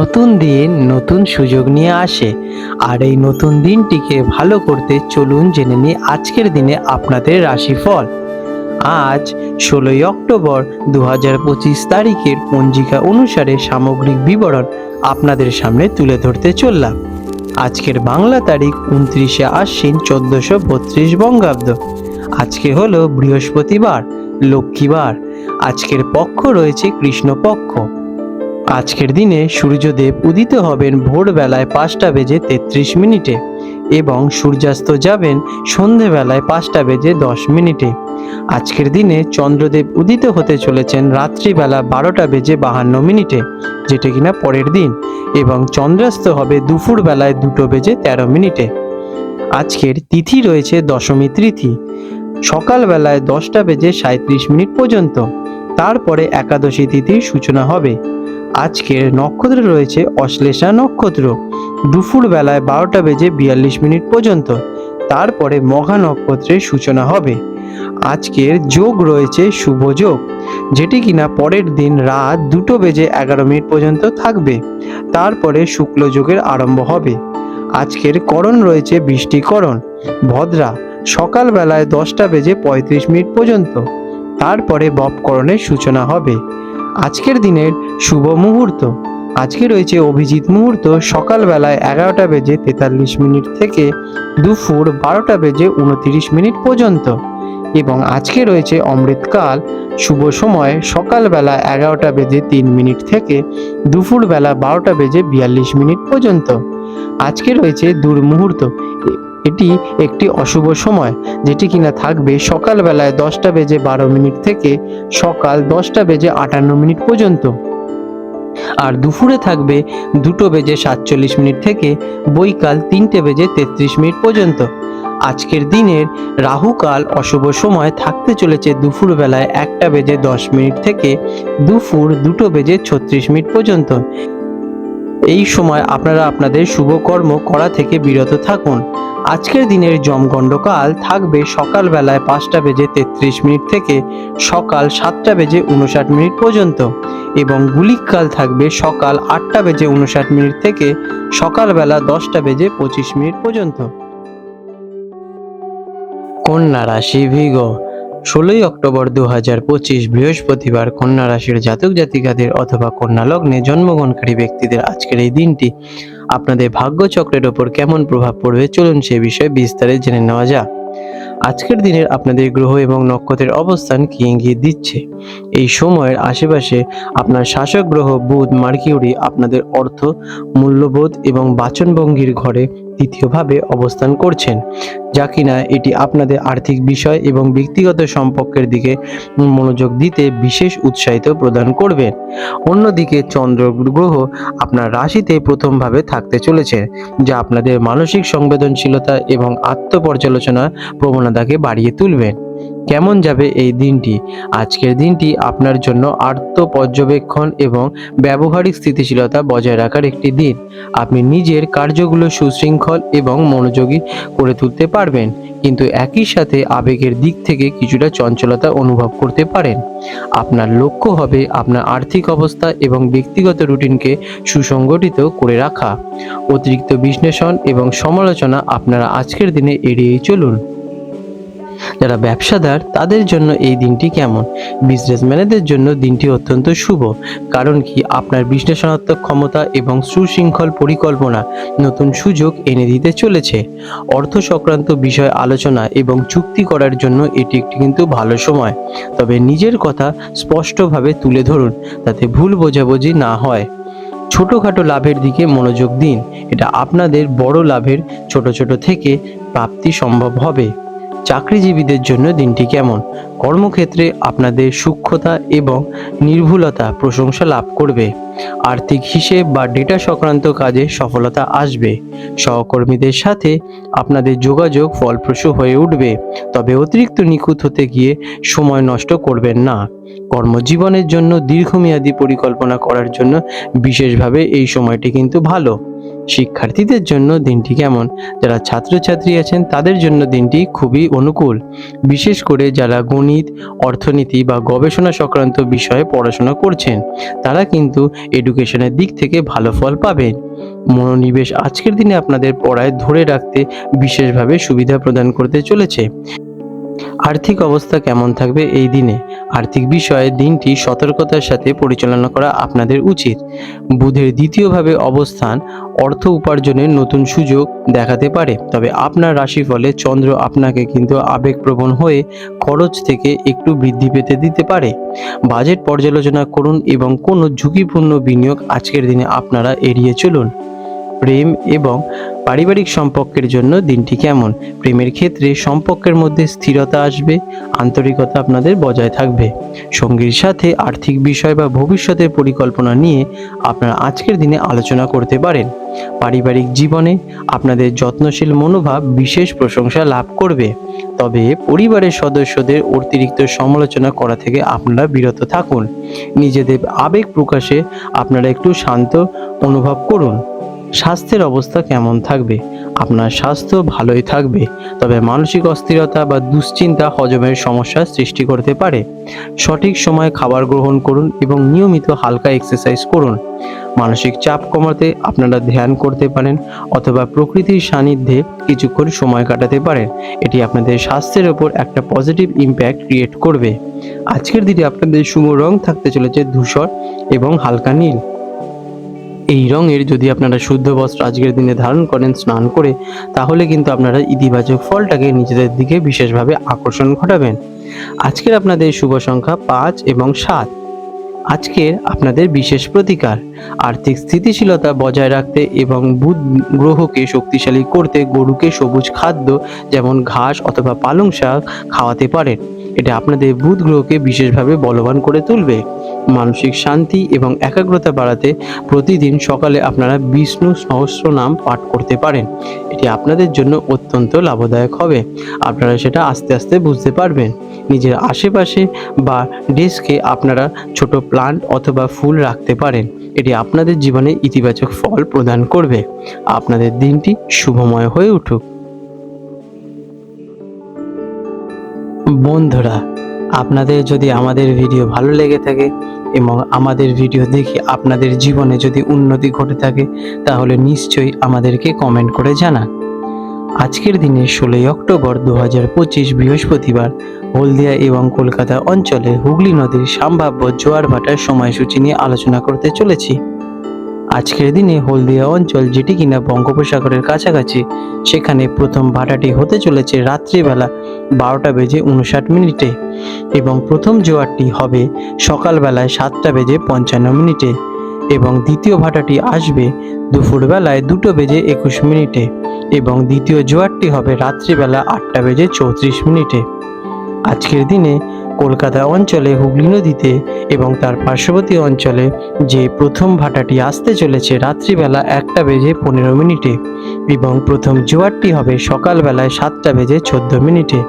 নতুন দিন, নতুন সুযোগ নিয়ে আসে। আর এই নতুন দিনটিকে ভালো করতে চলুন জেনে নিই আজকের দিনে আপনাদের রাশিফল। আজ ষোলোই অক্টোবর দু হাজার পঁচিশ তারিখের পঞ্জিকা অনুসারে সামগ্রিক বিবরণ আপনাদের সামনে তুলে ধরতে চললাম। আজকের বাংলা তারিখ উনত্রিশে আশ্বিন চোদ্দশো বত্রিশ বঙ্গাব্দ। আজকে হলো বৃহস্পতিবার, লক্ষ্মীবার। আজকের পক্ষ রয়েছে কৃষ্ণপক্ষ। আজকের দিনে সূর্যদেব উদিত হবেন ভোরবেলায় পাঁচটা বেজে তেত্রিশ মিনিটে এবং সূর্যাস্ত যাবেন সন্ধেবেলায় পাঁচটা বেজে দশ মিনিটে। আজকের দিনে চন্দ্রদেব উদিত হতে চলেছেন রাত্রিবেলা বারোটা বেজে বাহান্ন মিনিটে, যেটা কিনা পরের দিন, এবং চন্দ্রাস্ত হবে দুপুর বেলায় দুটো বেজে তেরো মিনিটে। আজকের তিথি রয়েছে দশমী তিথি। সকালবেলায় দশটা বেজে সাঁত্রিশ মিনিট পর্যন্ত। তারপরে একাদশী তিথির সূচনা হবে। আজকের নক্ষত্র রয়েছে অশ্লেষা নক্ষত্র। দুপুর বেলায় বারোটা বেজে বিয়াল্লিশ মিনিট পর্যন্ত। তারপরে মহা নক্ষত্রের সূচনা হবে। আজকের যোগ রয়েছে শুভ যোগ, যেটি কিনা পরের দিন রাত দুটো বেজে এগারো মিনিট পর্যন্ত থাকবে। তারপরে শুক্ল যোগের আরম্ভ হবে। আজকের করণ রয়েছে বৃষ্টিকরণ, ভদ্রা, সকালবেলায় দশটা বেজে পঁয়ত্রিশ মিনিট পর্যন্ত। তারপরে বপকরণের সূচনা হবে। আজকের দিনের শুভ মুহূর্ত। আজকে রয়েছে অভিজিৎ মুহূর্ত সকালবেলায় এগারোটা বেজে তেতাল্লিশ মিনিট থেকে দুপুর বারোটা বেজে উনতিরিশ মিনিট পর্যন্ত। এবং আজকে রয়েছে অমৃতকাল, শুভ সময় সকালবেলা এগারোটা বেজে তিন মিনিট থেকে দুপুরবেলা বারোটা বেজে বিয়াল্লিশ মিনিট পর্যন্ত। আজকে রয়েছে দুর্মুহূর্ত। এটি একটি অশুভ সময়, যেটি কিনা থাকবে সকালবেলায় দশটা বেজে বারো মিনিট থেকে সকাল দশটা বেজে আটান্ন মিনিট পর্যন্ত। আর দুপুরে থাকবে দুটো বেজে সাতচল্লিশ মিনিট থেকে বৈকাল তিনটে বেজে তেত্রিশ মিনিট পর্যন্ত। আজকের দিনের রাহুকাল অশুভ সময় থাকতে চলেছে দুপুর বেলায় একটা বেজে দশ মিনিট থেকে দুপুর দুটো বেজে ছত্রিশ মিনিট পর্যন্ত। এই সময় আপনারা আপনাদের শুভকর্ম করা থেকে বিরত থাকুন। আজকের দিনের জমগণ্ডকাল থাকবে সকালবেলায় পাঁচটা বেজে তেত্রিশ মিনিট থেকে সকাল সাতটা বেজে উনষাট মিনিট পর্যন্ত এবং গুলিককাল থাকবে সকাল আটটা বেজে উনষাট মিনিট থেকে সকালবেলা দশটা বেজে পঁচিশ মিনিট পর্যন্ত। কন্যা রাশি ভিগ, ষোলোই অক্টোবর দু হাজার পঁচিশ বৃহস্পতিবার কন্যা রাশির জাতক জাতিকাদের অথবা কন্যা লগ্নে জন্মগ্রহণকারী ব্যক্তিদের আজকের এই দিনটি আপনাদের ভাগ্যচক্রের ওপর কেমন প্রভাব পড়বে, চলুন সে বিষয়ে বিস্তারে জেনে নেওয়া যাক। আজকের দিনের আপনাদের গ্রহ এবং নক্ষত্রের অবস্থান কি ইঙ্গিত দিচ্ছে? এই সময়ের আশেপাশে আপনার শাসক গ্রহ বুধ, মার্কিউরি আপনাদের অর্থ, মূল্যবোধ এবং বাচনভঙ্গির ঘরে তৃতীয়ভাবে অবস্থান করছেন, যা কিনা এটি আপনাদের আর্থিক বিষয় এবং ব্যক্তিগত সম্পর্কের দিকে মনোযোগ দিতে বিশেষ উৎসাহিত প্রদান করবে। অন্যদিকে চন্দ্র গ্রহ আপনার রাশিতে প্রথমভাবে থাকতে চলেছে, যা আপনাদের মানসিক সংবেদনশীলতা এবং আত্মপর্যালোচনা প্রবণতাকে বাড়িয়ে তুলবেন কেমন যাবে এই দিনটি? আজকের দিনটি আপনার জন্য আত্ম পর্যবেক্ষণ এবং ব্যবহারিক স্থিতিশীলতা বজায় রাখার একটি দিন। আপনি নিজের কার্যগুলো সুশৃঙ্খল এবং মনোযোগী করে তুলতে পারবেন, কিন্তু একই সাথে আবেগের দিক থেকে কিছুটা চঞ্চলতা অনুভব করতে পারেন। আপনার লক্ষ্য হবে আপনার আর্থিক অবস্থা এবং ব্যক্তিগত রুটিনকে সুসংগঠিত করে রাখা। অতিরিক্ত বিশ্লেষণ এবং সমালোচনা আপনারা আজকের দিনে এড়িয়েই চলুন। যারা ব্যবসাদার, তাদের জন্য এই দিনটি কেমন? বিজনেসম্যানেদের জন্য দিনটি অত্যন্ত শুভ। কারণ কি? আপনার বিশ্লেষণাত্মক ক্ষমতা এবং সুশৃঙ্খল পরিকল্পনা নতুন সুযোগ এনে দিতে চলেছে। অর্থ সংক্রান্ত বিষয় আলোচনা এবং চুক্তি করার জন্য এটি একটি কিন্তু ভালো সময়। তবে নিজের কথা স্পষ্টভাবে তুলে ধরুন, তাতে ভুল বোঝাবুঝি না হয়। ছোটোখাটো লাভের দিকে মনোযোগ দিন। এটা আপনাদের বড় লাভের ছোট ছোট থেকে প্রাপ্তি সম্ভব হবে। চাকরিজীবীদের জন্য দিনটি কেমন? কর্মক্ষেত্রে আপনাদের সূক্ষ্মতা এবং নির্ভুলতা প্রশংসা লাভ করবে। আর্থিক হিসেব বা ডেটা সংক্রান্ত কাজে সফলতা আসবে। সহকর্মীদের সাথে আপনাদের যোগাযোগ ফলপ্রসূ হয়ে উঠবে, তবে অতিরিক্ত নিখুঁত হতে গিয়ে সময় নষ্ট করবেন না। কর্মজীবনের জন্য দীর্ঘমেয়াদী পরিকল্পনা করার জন্য বিশেষভাবে এই সময়টি কিন্তু ভালো। শিক্ষার্থীদের জন্য দিনটি কেমন? যারা ছাত্রছাত্রী আছেন, তাদের জন্য দিনটি খুবই অনুকূল। বিশেষ করে যারা গণিত, অর্থনীতি বা গবেষণা সংক্রান্ত বিষয়ে পড়াশোনা করছেন, তারা কিন্তু এডুকেশনের দিক থেকে ভালো ফল পাবেন। মনোনিবেশ আজকের দিনে আপনাদের পড়ায় ধরে রাখতে বিশেষভাবে সুবিধা প্রদান করতে চলেছে। আর্থিক অবস্থা কেমন থাকবে এই দিনে? আর্থিক বিষয়ে দিনটি সতর্কতার সাথে পরিচালনা করা আপনাদের উচিত। বুধের দ্বিতীয়ভাবে অবস্থান, অর্থ উপার্জনের নতুন সুযোগ দেখাতে পারে। তবে আপনার রাশিফলে চন্দ্র আপনাকে কিন্তু আবেগপ্রবণ হয়ে খরচ থেকে একটু বৃদ্ধি পেতে দিতে পারে। বাজেট পর্যালোচনা করুন এবং কোনো ঝুঁকিপূর্ণ বিনিয়োগ আজকের দিনে আপনারা এড়িয়ে চলুন। প্রেম এবং পারিবারিক সম্পর্কের জন্য দিনটি কেমন? প্রেমের ক্ষেত্রে সম্পর্কের মধ্যে স্থিরতা আসবে, আন্তরিকতা আপনাদের বজায় থাকবে। সঙ্গীর সাথে আর্থিক বিষয় বা ভবিষ্যতের পরিকল্পনা নিয়ে আপনারা আজকের দিনে আলোচনা করতে পারেন। পারিবারিক জীবনে আপনাদের যত্নশীল মনোভাব বিশেষ প্রশংসা লাভ করবে। তবে পরিবারের সদস্যদের অতিরিক্ত সমালোচনা করা থেকে আপনারা বিরত থাকুন। নিজেদের আবেগ প্রকাশে আপনারা একটু শান্ত অনুভব করুন। স্বাস্থ্যের অবস্থা কেমন থাকবে? আপনার স্বাস্থ্য ভালোই থাকবে, তবে মানসিক অস্থিরতা বা দুশ্চিন্তা হজমের সমস্যার সৃষ্টি করতে পারে। সঠিক সময়ে খাবার গ্রহণ করুন এবং নিয়মিত হালকা এক্সারসাইজ করুন। মানসিক চাপ কমাতে আপনারা ধ্যান করতে পারেন অথবা প্রকৃতির সান্নিধ্যে কিছুক্ষণ সময় কাটাতে পারেন। এটি আপনাদের স্বাস্থ্যের ওপর একটা পজিটিভ ইম্প্যাক্ট ক্রিয়েট করবে। আজকের দিনে আপনাদের শুভ রং থাকতে চলেছে ধূসর এবং হালকা নীল। এই রঙের যদি আপনারা শুদ্ধ বস্ত্র আজকের দিনে ধারণ করেন, স্নান করে, তাহলে কিন্তু আপনারা ইতিবাচক ফলটাকে নিজেদের দিকে বিশেষভাবে আকর্ষণ ঘটাবেন। আজকের আপনাদের শুভ সংখ্যা পাঁচ এবং সাত। আজকের আপনাদের বিশেষ প্রতিকার, আর্থিক স্থিতিশীলতা বজায় রাখতে এবং বুধ গ্রহকে শক্তিশালী করতে গরুকে সবুজ খাদ্য যেমন ঘাস অথবা পালং শাক খাওয়াতে পারেন। এটা আপনাদের বুধ গ্রহকে বিশেষভাবে বলবান করে তুলবে। মানসিক শান্তি এবং একাগ্রতা বাড়াতে প্রতিদিন সকালে আপনারা বিষ্ণু সহস্র নাম পাঠ করতে পারেন। এটি আপনাদের জন্য অত্যন্ত লাভদায়ক হবে। আপনারা সেটা আস্তে আস্তে বুঝতে পারবেন। নিজের আশেপাশে বা ডেস্কে আপনারা ছোট প্লান্ট অথবা ফুল রাখতে পারেন। এটি আপনাদের জীবনে ইতিবাচক ফল প্রদান করবে। আপনাদের দিনটি শুভময় হয়ে উঠুক। বন্ধুরা, আপনাদের যদি আমাদের ভিডিও ভালো লেগে থাকে এবং আমাদের ভিডিও দেখে আপনাদের জীবনে যদি উন্নতি ঘটে থাকে, তাহলে নিশ্চয়ই আমাদেরকে কমেন্ট করে জানান। আজকের দিনে ষোলোই অক্টোবর দু হাজার পঁচিশ বৃহস্পতিবার, হলদিয়া এবং কলকাতা অঞ্চলে হুগলি নদীর সম্ভাব্য জোয়ার ভাটার সময়সূচি নিয়ে আলোচনা করতে চলেছি। আজকের দিনে হলদিয়া অঞ্চল যেটি কিনা বঙ্গোপসাগরের কাছাকাছি, সেখানে প্রথম ভাটাটি হতে চলেছে রাত্রিবেলা বারোটা বেজে উনষাট মিনিটে এবং প্রথম জোয়ারটি হবে সকালবেলায় সাতটা বেজে পঞ্চান্ন মিনিটে এবং দ্বিতীয় ভাটাটি আসবে দুপুরবেলায় দুটো বেজে একুশ মিনিটে এবং দ্বিতীয় জোয়ারটি হবে রাত্রিবেলা আটটা বেজে চৌত্রিশ মিনিটে। আজকের দিনে কলকাতা অঞ্চলে হুগলি নদীতে এবং তার পার্শ্ববর্তী অঞ্চলে যে প্রথম ভাটাটি আসতে চলেছে রাত্রিবেলা একটা বেজে পনেরো মিনিটে এবং প্রথম জোয়ারটি হবে সকালবেলায় সাতটা বেজে চোদ্দ মিনিটে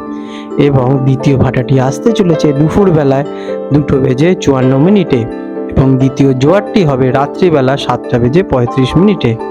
এবং দ্বিতীয় ভাটাটি আসতে চলেছে দুপুরবেলায় দুটো বেজে চুয়ান্ন মিনিটে এবং দ্বিতীয় জোয়ারটি হবে রাত্রিবেলা সাতটা বেজে পঁয়ত্রিশ মিনিটে।